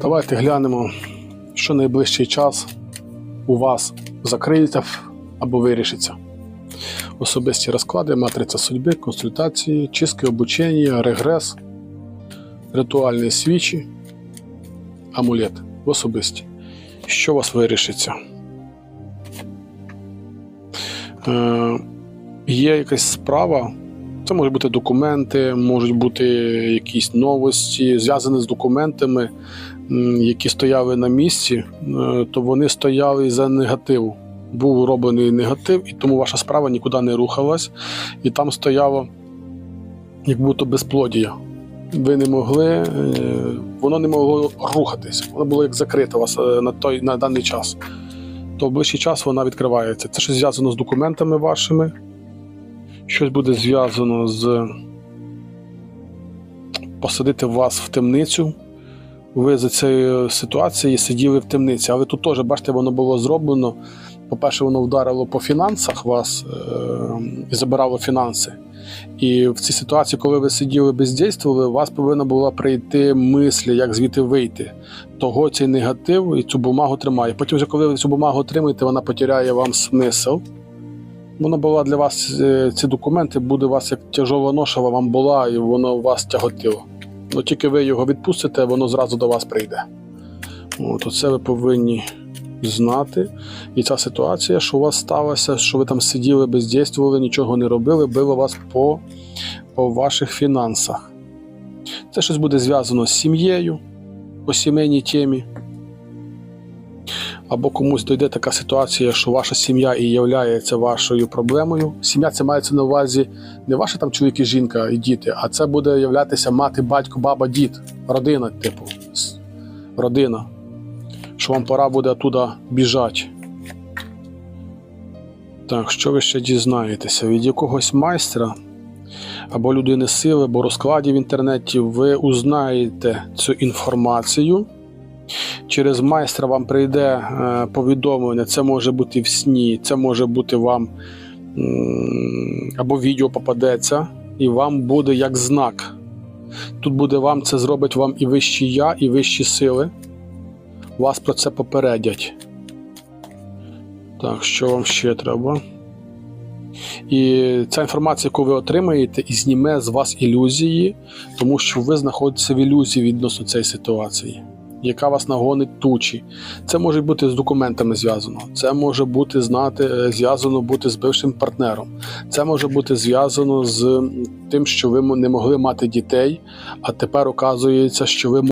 Давайте глянемо, що найближчий час у вас закриється або вирішиться. Особисті розклади, матриця судьби, консультації, чистки обучення, регрес, ритуальні свічі, амулет в особисті. Що у вас вирішиться? Е, є якась справа, це можуть бути документи, можуть бути якісь новості, зв'язані з документами, які стояли на місці, е, то вони стояли за негативу. Був роблений негатив, і тому ваша справа нікуди не рухалась, і там стояло як будто безплодія. Ви не могли, е, воно не могло рухатись. Воно було як закрите вас е, на той на даний час. То в ближчий час вона відкривається. Це щось зв'язано з документами вашими, щось буде зв'язано з посадити вас в темницю. Ви за цією ситуацією сиділи в темниці, але тут теж, бачите, воно було зроблено. По-перше, воно вдарило по фінансах вас е- і забирало фінанси. І в цій ситуації, коли ви сиділи бездействували, у вас повинна була прийти мислі, як звідти вийти. Того цей негатив і цю бумагу тримає. Потім, вже коли ви цю бумагу отримаєте, вона потеряє вам смисл. Вона була для вас, е, ці документи буде у вас як тяжова ноша вам була, і воно вас тяготило. Ну тільки ви його відпустите, воно зразу до вас прийде. От, оце ви повинні знати. І ця ситуація, що у вас сталося, що ви там сиділи, бездійствували, нічого не робили, била вас по, по ваших фінансах. Це щось буде зв'язано з сім'єю, по сімейній темі. Або комусь дойде така ситуація, що ваша сім'я і є вашою проблемою. Сім'я це мається на увазі не ваша там чоловік і жінка і діти, а це буде являтися мати, батько, баба, дід, родина, типу, родина. Що вам пора буде оттуда біжати. Так, що ви ще дізнаєтеся? Від якогось майстра або людини сили, або розкладів в інтернеті ви узнаєте цю інформацію. Через майстра вам прийде е, повідомлення, це може бути в сні, це може бути вам або відео попадеться, і вам буде як знак. Тут буде вам це зробить вам і вищі я, і вищі сили. Вас про це попередять. Так, що вам ще треба? І ця інформація, яку ви отримаєте, і зніме з вас ілюзії, тому що ви знаходитеся в ілюзії відносно цієї ситуації, яка вас нагонить тучі. Це може бути з документами зв'язано, це може бути знати, е, зв'язано бути з бившим партнером, це може бути зв'язано з тим, що ви не могли мати дітей, а тепер оказується, що ви